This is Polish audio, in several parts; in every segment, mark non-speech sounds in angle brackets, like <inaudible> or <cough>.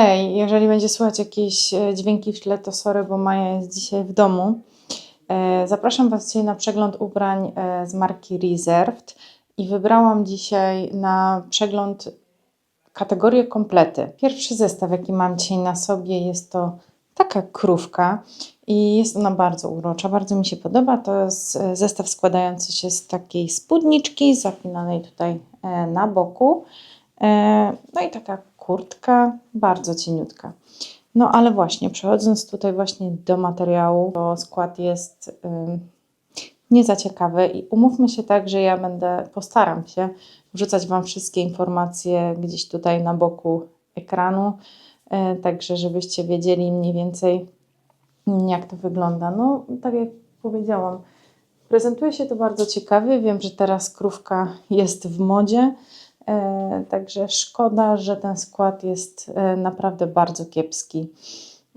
Hej, jeżeli będzie słychać jakieś e, dźwięki w tle, to sorry, bo Maja jest dzisiaj w domu. E, Zapraszam Was dzisiaj na przegląd ubrań e, z marki Reserved i wybrałam dzisiaj na przegląd kategorię komplety. Pierwszy zestaw, jaki mam dzisiaj na sobie, jest to taka krówka i jest ona bardzo urocza, bardzo mi się podoba. To jest zestaw składający się z takiej spódniczki zapinanej tutaj na boku. No i taka kurtka, bardzo cieniutka. No ale właśnie, przechodząc tutaj właśnie do materiału, to skład jest ym, nie za ciekawy i umówmy się tak, że ja będę, postaram się wrzucać Wam wszystkie informacje gdzieś tutaj na boku ekranu, e, także żebyście wiedzieli mniej więcej mm, jak to wygląda. No tak jak powiedziałam, prezentuje się to bardzo ciekawie, wiem, że teraz krówka jest w modzie, Także szkoda, że ten skład jest e, naprawdę bardzo kiepski.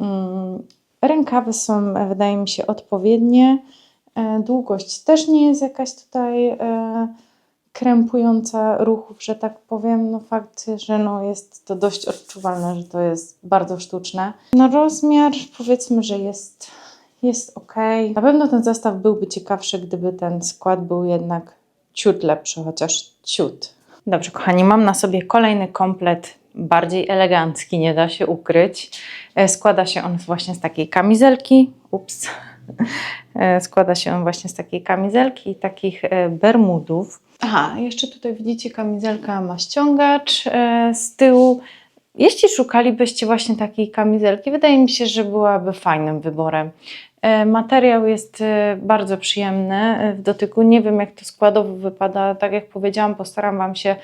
Mm, Rękawy są, e, wydaje mi się, odpowiednie. E, Długość też nie jest jakaś tutaj e, krępująca ruchów, że tak powiem. No fakt, że no jest to dość odczuwalne, że to jest bardzo sztuczne. No rozmiar powiedzmy, że jest, jest ok. Na pewno ten zestaw byłby ciekawszy, gdyby ten skład był jednak ciut lepszy, chociaż ciut. Dobrze, kochani, mam na sobie kolejny komplet, bardziej elegancki, nie da się ukryć. E, Składa się on właśnie z takiej kamizelki. Ups. E, Składa się on właśnie z takiej kamizelki i takich e, bermudów. Aha, jeszcze tutaj widzicie, kamizelka ma ściągacz z tyłu. Jeśli szukalibyście właśnie takiej kamizelki, wydaje mi się, że byłaby fajnym wyborem. E, Materiał jest e, bardzo przyjemny e, w dotyku. Nie wiem, jak to składowo wypada. Tak jak powiedziałam, postaram Wam się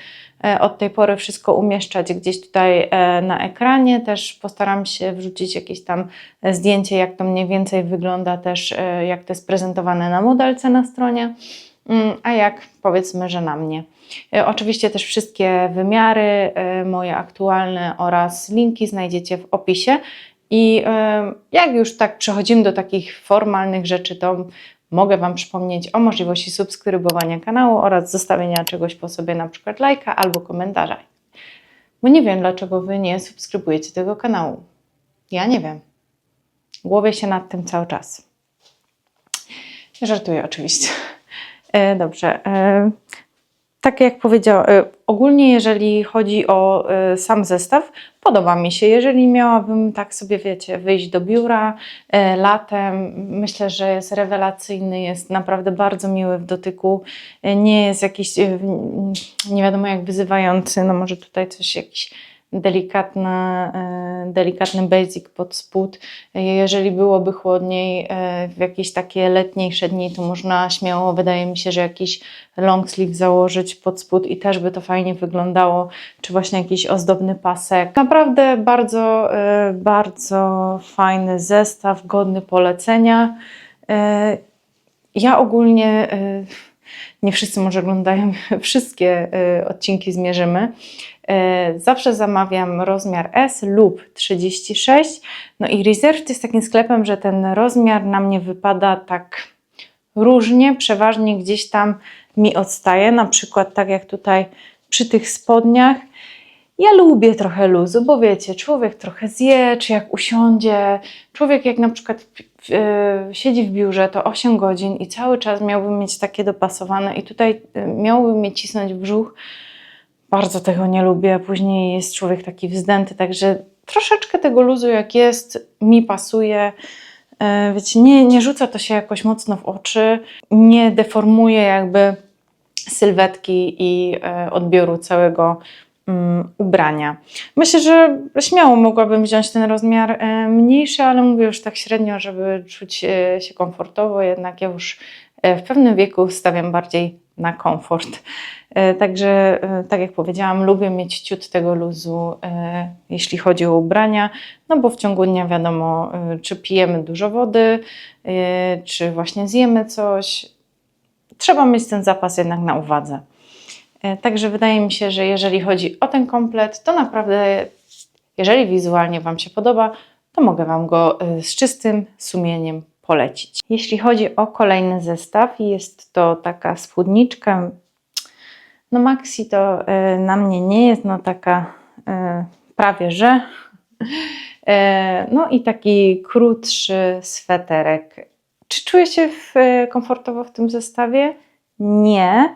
od tej pory wszystko umieszczać gdzieś tutaj na ekranie. Też postaram się wrzucić jakieś tam zdjęcie, jak to mniej więcej wygląda, też jak to jest prezentowane na modelce na stronie, Mm, a jak powiedzmy, że na mnie. Oczywiście też wszystkie wymiary moje aktualne oraz linki znajdziecie w opisie. I e, jak już tak przechodzimy do takich formalnych rzeczy, to mogę Wam przypomnieć o możliwości subskrybowania kanału oraz zostawienia czegoś po sobie, na przykład lajka albo komentarza. Bo nie wiem, dlaczego Wy nie subskrybujecie tego kanału. Ja nie wiem. Głowię się nad tym cały czas. Żartuję oczywiście. E, Dobrze. Tak jak powiedziałam, e, ogólnie jeżeli chodzi o e, sam zestaw, podoba mi się. Jeżeli miałabym tak sobie, wiecie, wyjść do biura e, latem, myślę, że jest rewelacyjny, jest naprawdę bardzo miły w dotyku, nie jest jakiś nie wiadomo jak wyzywający, no może tutaj coś jakiś delikatny, e, delikatny basic pod spód. Jeżeli byłoby chłodniej, w jakieś takie letniejsze dni, to można śmiało, wydaje mi się, że jakiś long sleeve założyć pod spód i też by to fajnie wyglądało, czy właśnie jakiś ozdobny pasek. Naprawdę bardzo, e, bardzo fajny zestaw, godny polecenia. E, Ja ogólnie, e, nie wszyscy może oglądają <laughs> wszystkie odcinki Zmierzymy, Zawsze zamawiam rozmiar S lub 36. No i Reserved jest takim sklepem, że ten rozmiar na mnie wypada tak różnie, przeważnie gdzieś tam mi odstaje. Na przykład tak jak tutaj przy tych spodniach. Ja lubię trochę luzu, bo wiecie, człowiek trochę zje, czy jak usiądzie, człowiek jak na przykład e, siedzi w biurze to 8 godzin i cały czas miałby mieć takie dopasowane i tutaj e, miałby mnie cisnąć brzuch, bardzo tego nie lubię, później jest człowiek taki wzdęty, także troszeczkę tego luzu jak jest, mi pasuje. E, Wiecie, nie, nie rzuca to się jakoś mocno w oczy, nie deformuje jakby sylwetki i e, odbioru całego mm, ubrania. Myślę, że śmiało mogłabym wziąć ten rozmiar e, mniejszy, ale mówię już tak średnio, żeby czuć się komfortowo, jednak ja już w pewnym wieku stawiam bardziej na komfort. E, Także, e, tak jak powiedziałam, lubię mieć ciut tego luzu, e, jeśli chodzi o ubrania, no bo w ciągu dnia wiadomo, czy pijemy dużo wody, czy właśnie zjemy coś. Trzeba mieć ten zapas jednak na uwadze. Także wydaje mi się, że jeżeli chodzi o ten komplet, to naprawdę, jeżeli wizualnie Wam się podoba, to mogę Wam go z czystym sumieniem polecić. Jeśli chodzi o kolejny zestaw, jest to taka spódniczka. No Maxi to e, na mnie nie jest, no taka e, prawie że. E, No i taki krótszy sweterek. Czy czuję się w, komfortowo w tym zestawie? Nie,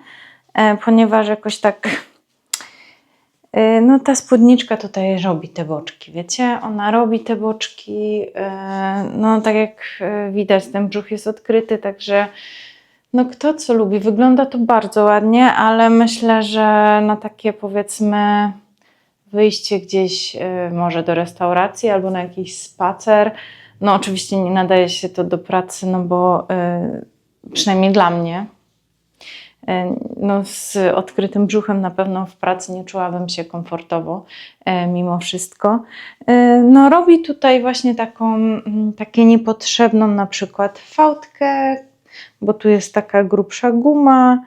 ponieważ jakoś tak. E, No, ta spódniczka tutaj robi te boczki, wiecie? Ona robi te boczki. e, No, tak jak e, widać, ten brzuch jest odkryty, także. No, kto co lubi. Wygląda to bardzo ładnie, ale myślę, że na takie powiedzmy wyjście gdzieś y, może do restauracji albo na jakiś spacer. No oczywiście nie nadaje się to do pracy, no bo y, przynajmniej dla mnie. Y, No, z odkrytym brzuchem na pewno w pracy nie czułabym się komfortowo y, mimo wszystko. Y, No, robi tutaj właśnie taką, mm, takie niepotrzebną na przykład fałdkę, bo tu jest taka grubsza guma.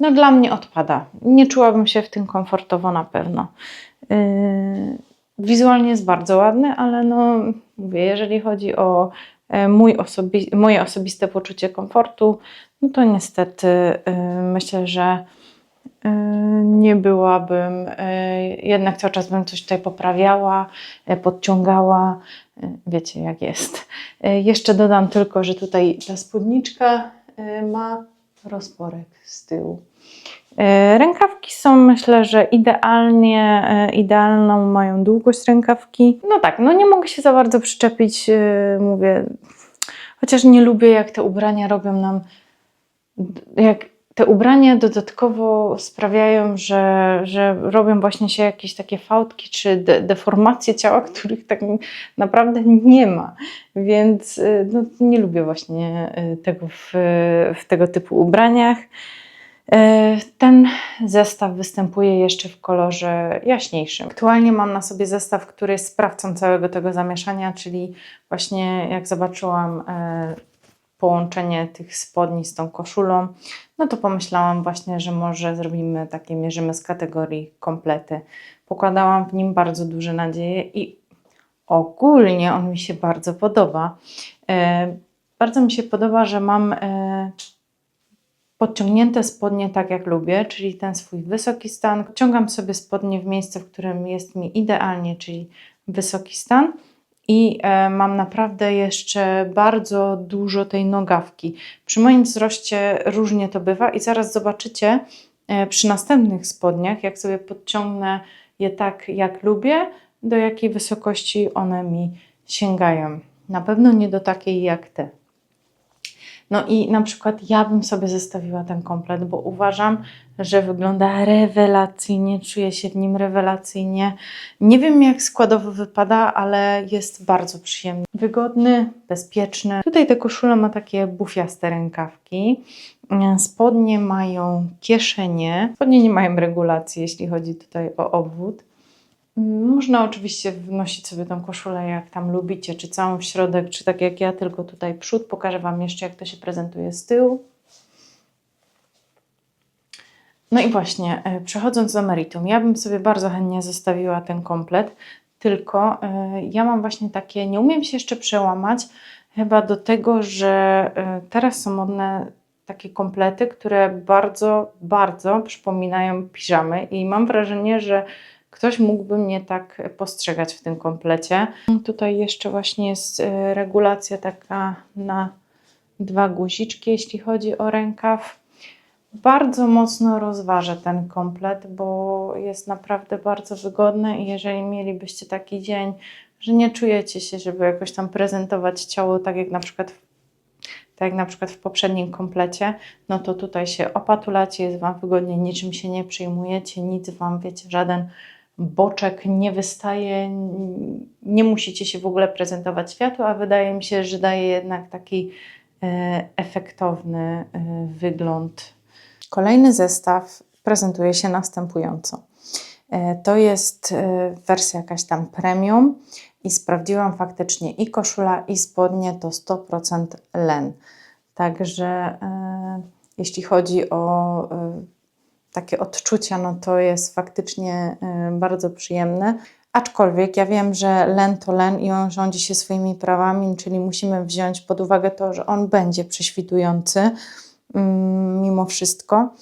No dla mnie odpada. Nie czułabym się w tym komfortowo na pewno. Wizualnie jest bardzo ładny, ale no mówię, jeżeli chodzi o e, mój osobi- moje osobiste poczucie komfortu, no to niestety yy, myślę, że yy, nie byłabym, yy, jednak cały czas bym coś tutaj poprawiała, podciągała. Wiecie jak jest. Jeszcze dodam tylko, że tutaj ta spódniczka ma rozporek z tyłu. E, Rękawki są myślę, że idealnie, e, idealną mają długość rękawki. No tak, no nie mogę się za bardzo przyczepić, e, mówię, chociaż nie lubię jak te ubrania robią nam, jak te ubrania dodatkowo sprawiają, że, że robią właśnie się jakieś takie fałdki czy de, deformacje ciała, <laughs> których tak naprawdę nie ma. Więc no, nie lubię właśnie tego w, w tego typu ubraniach. Y, Ten zestaw występuje jeszcze w kolorze jaśniejszym. Aktualnie mam na sobie zestaw, który jest sprawcą całego tego zamieszania, czyli właśnie jak zobaczyłam e, połączenie tych spodni z tą koszulą, no to pomyślałam właśnie, że może zrobimy takie, mierzymy z kategorii komplety. Pokładałam w nim bardzo duże nadzieje i ogólnie on mi się bardzo podoba. E, Bardzo mi się podoba, że mam e, podciągnięte spodnie tak jak lubię, czyli ten swój wysoki stan. Ciągam sobie spodnie w miejsce, w którym jest mi idealnie, czyli wysoki stan. I e, mam naprawdę jeszcze bardzo dużo tej nogawki. Przy moim wzroście różnie to bywa, i zaraz zobaczycie e, przy następnych spodniach, jak sobie podciągnę je tak jak lubię, do jakiej wysokości one mi sięgają. Na pewno nie do takiej jak te. No i na przykład ja bym sobie zestawiła ten komplet, bo uważam, że wygląda rewelacyjnie, czuję się w nim rewelacyjnie. Nie wiem jak składowo wypada, ale jest bardzo przyjemny. Wygodny, bezpieczny. Tutaj ta koszula ma takie bufiaste rękawki. Spodnie mają kieszenie. Spodnie nie mają regulacji, jeśli chodzi tutaj o obwód. Można oczywiście wnosić sobie tą koszulę jak tam lubicie, czy całą w środek, czy tak jak ja, tylko tutaj przód. Pokażę Wam jeszcze, jak to się prezentuje z tyłu. No i właśnie, e, przechodząc do meritum, ja bym sobie bardzo chętnie zostawiła ten komplet, tylko e, ja mam właśnie takie, nie umiem się jeszcze przełamać chyba do tego, że e, teraz są modne takie komplety, które bardzo, bardzo przypominają piżamy i mam wrażenie, że ktoś mógłby mnie tak postrzegać w tym komplecie. Tutaj jeszcze właśnie jest e, regulacja taka na dwa guziczki, jeśli chodzi o rękaw. Bardzo mocno rozważę ten komplet, bo jest naprawdę bardzo wygodny i jeżeli mielibyście taki dzień, że nie czujecie się, żeby jakoś tam prezentować ciało tak jak na przykład w tak jak na przykład w poprzednim komplecie, no to tutaj się opatulacie, jest Wam wygodnie, niczym się nie przejmujecie, nic Wam, wiecie, żaden boczek nie wystaje, nie musicie się w ogóle prezentować światu, a wydaje mi się, że daje jednak taki e, efektowny e, wygląd. Kolejny zestaw prezentuje się następująco. E, To jest wersja jakaś tam premium i sprawdziłam faktycznie i koszula i spodnie to 100% len. Także jeśli chodzi o takie odczucia, no to jest faktycznie y, bardzo przyjemne. Aczkolwiek ja wiem, że len to len i on rządzi się swoimi prawami, czyli musimy wziąć pod uwagę to, że on będzie prześwitujący mm, mimo wszystko.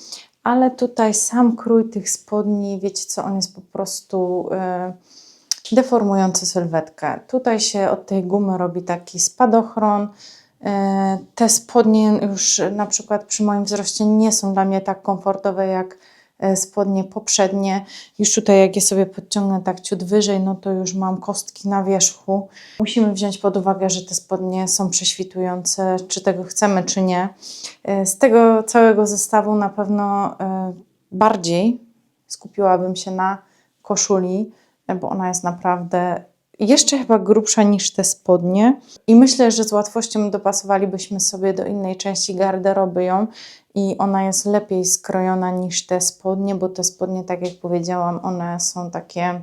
ale tutaj sam krój tych spodni, wiecie co, on jest po prostu e, deformujący sylwetkę. Tutaj się od tej gumy robi taki spadochron. E, Te spodnie już na przykład przy moim wzroście nie są dla mnie tak komfortowe jak e, spodnie poprzednie. Już tutaj jak je sobie podciągnę tak ciut wyżej, no to już mam kostki na wierzchu. Musimy wziąć pod uwagę, że te spodnie są prześwitujące, czy tego chcemy, czy nie. E, Z tego całego zestawu na pewno bardziej skupiłabym się na koszuli, bo ona jest naprawdę jeszcze chyba grubsza niż te spodnie. I myślę, że z łatwością dopasowalibyśmy sobie do innej części garderoby ją i ona jest lepiej skrojona niż te spodnie, bo te spodnie, tak jak powiedziałam, one są takie,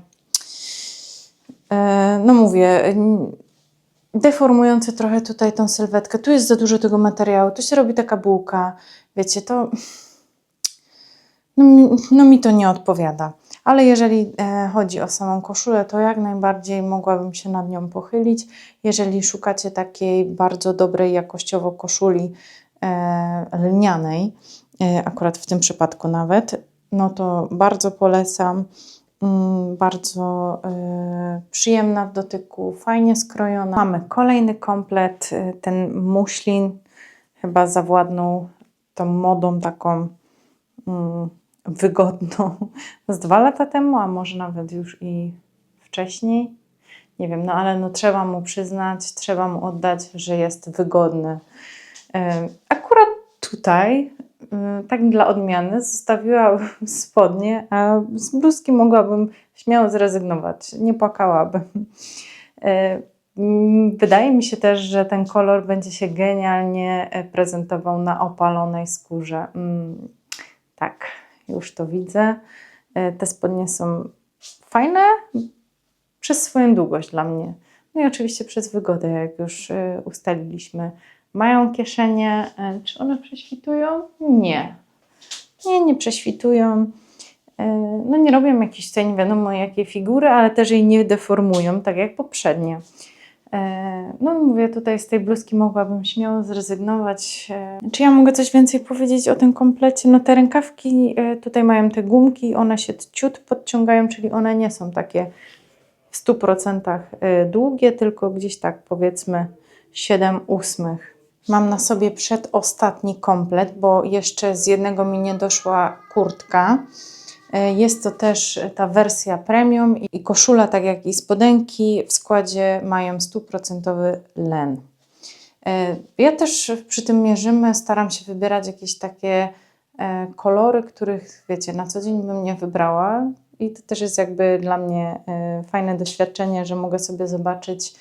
e, no mówię, deformujące trochę tutaj tą sylwetkę. Tu jest za dużo tego materiału, tu się robi taka bułka, wiecie, to no no mi to nie odpowiada. Ale jeżeli e, chodzi o samą koszulę, to jak najbardziej mogłabym się nad nią pochylić. Jeżeli szukacie takiej bardzo dobrej jakościowo koszuli e, lnianej, e, akurat w tym przypadku nawet, no to bardzo polecam. Mm, bardzo przyjemna w dotyku, fajnie skrojona. Mamy kolejny komplet, ten muślin chyba zawładnął tą modą taką mm, wygodną <laughs> z dwa lata temu, a może nawet już i wcześniej. Nie wiem, no ale no trzeba mu przyznać, trzeba mu oddać, że jest wygodny. Akurat tutaj, e, tak dla odmiany, zostawiłam <laughs> spodnie, a z bluzki mogłabym śmiało zrezygnować. Nie płakałabym. Mm, Wydaje mi się też, że ten kolor będzie się genialnie e, prezentował na opalonej skórze. Mm, Tak, już to widzę. E, Te spodnie są fajne przez swoją długość dla mnie. No i oczywiście przez wygodę, jak już e, ustaliliśmy. Mają kieszenie. E, Czy one prześwitują? Nie. Nie, nie prześwitują. No nie robią jakiejś tutaj nie wiadomo jakiej figury, ale też jej nie deformują, tak jak poprzednie. E, No mówię, tutaj z tej bluzki mogłabym śmiało zrezygnować. E, Czy ja mogę coś więcej powiedzieć o tym komplecie? No te rękawki e, tutaj mają te gumki, one się ciut podciągają, czyli one nie są takie w 100% e, długie, tylko gdzieś tak powiedzmy 7 ósmych. Mam na sobie przedostatni komplet, bo jeszcze z jednego mi nie doszła kurtka. E, Jest to też ta wersja premium i koszula, tak jak i spodenki, w składzie mają 100% len. E, Ja też przy tym mierzymy, staram się wybierać jakieś takie e, kolory, których wiecie, na co dzień bym nie wybrała. I to też jest jakby dla mnie fajne doświadczenie, że mogę sobie zobaczyć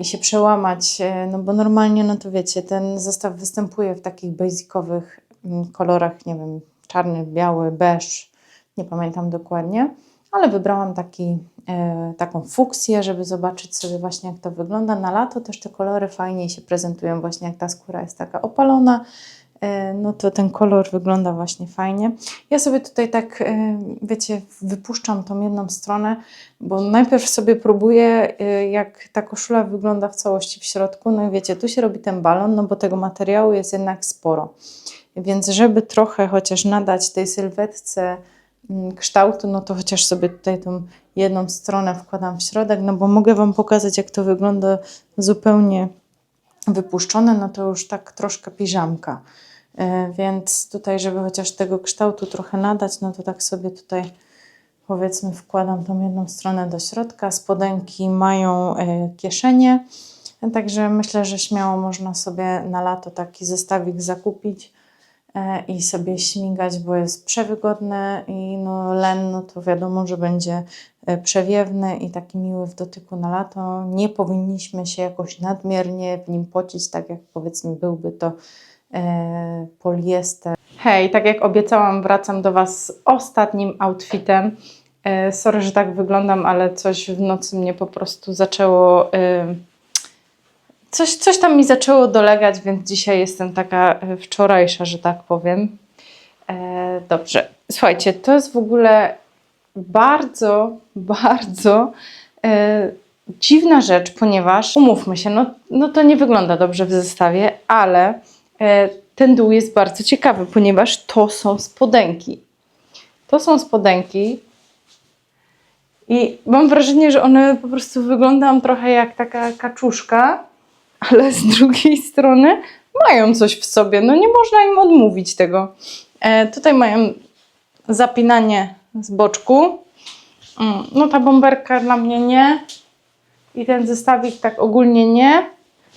i się przełamać, no bo normalnie, no to wiecie, ten zestaw występuje w takich basicowych mm, kolorach, nie wiem, czarny, biały, beż, nie pamiętam dokładnie, ale wybrałam taki, e, taką fuksję, żeby zobaczyć sobie właśnie jak to wygląda. Na lato też te kolory fajniej się prezentują, właśnie jak ta skóra jest taka opalona, e, no to ten kolor wygląda właśnie fajnie. Ja sobie tutaj tak, e, wiecie, wypuszczam tą jedną stronę, bo najpierw sobie próbuję, jak ta koszula wygląda w całości w środku. No i wiecie, tu się robi ten balon, no bo tego materiału jest jednak sporo. Więc żeby trochę chociaż nadać tej sylwetce kształtu, no to chociaż sobie tutaj tą jedną stronę wkładam w środek, no bo mogę Wam pokazać, jak to wygląda zupełnie wypuszczone, no to już tak troszkę piżamka. E, Więc tutaj, żeby chociaż tego kształtu trochę nadać, no to tak sobie tutaj powiedzmy wkładam tą jedną stronę do środka. Spodenki mają e, kieszenie, także myślę, że śmiało można sobie na lato taki zestawik zakupić i sobie śmigać, bo jest przewygodne i no len, no to wiadomo, że będzie e, przewiewny i taki miły w dotyku na lato. Nie powinniśmy się jakoś nadmiernie w nim pocić, tak jak powiedzmy byłby to e, poliester. Hej, tak jak obiecałam, wracam do Was z ostatnim outfitem. E, sorry, że tak wyglądam, ale coś w nocy mnie po prostu zaczęło... E, coś, coś tam mi zaczęło dolegać, więc dzisiaj jestem taka e, wczorajsza, że tak powiem. E, dobrze, słuchajcie, to jest w ogóle bardzo, <laughs> bardzo e, dziwna rzecz, ponieważ umówmy się, no, no to nie wygląda dobrze w zestawie, ale e, ten dół jest bardzo ciekawy, ponieważ to są spodenki. To są spodenki i mam wrażenie, że one po prostu wyglądają trochę jak taka kaczuszka, ale z drugiej strony mają coś w sobie. No nie można im odmówić tego. E, tutaj mają zapinanie z boczku. Mm, No ta bomberka dla mnie nie. I ten zestawik tak ogólnie nie.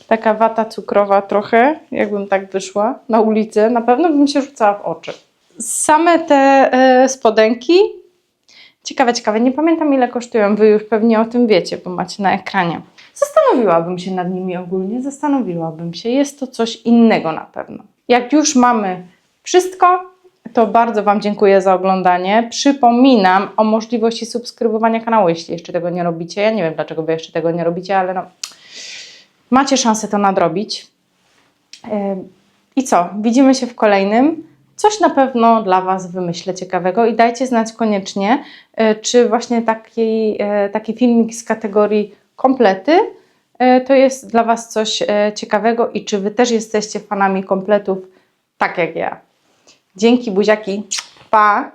Taka wata cukrowa trochę, jakbym tak wyszła na ulicę, na pewno bym się rzucała w oczy. Same te e, spodenki, ciekawe, ciekawe, nie pamiętam ile kosztują, wy już pewnie o tym wiecie, bo macie na ekranie. Zastanowiłabym się nad nimi ogólnie, zastanowiłabym się, jest to coś innego na pewno. Jak już mamy wszystko, to bardzo Wam dziękuję za oglądanie. Przypominam o możliwości subskrybowania kanału, jeśli jeszcze tego nie robicie. Ja nie wiem, dlaczego Wy jeszcze tego nie robicie, ale no, macie szansę to nadrobić. Ym, I co? Widzimy się w kolejnym. Coś na pewno dla Was wymyślę ciekawego i dajcie znać koniecznie, y, czy właśnie taki, y, taki filmik z kategorii komplety y, to jest dla Was coś y, ciekawego i czy Wy też jesteście fanami kompletów, tak jak ja. Dzięki, buziaki. Pa!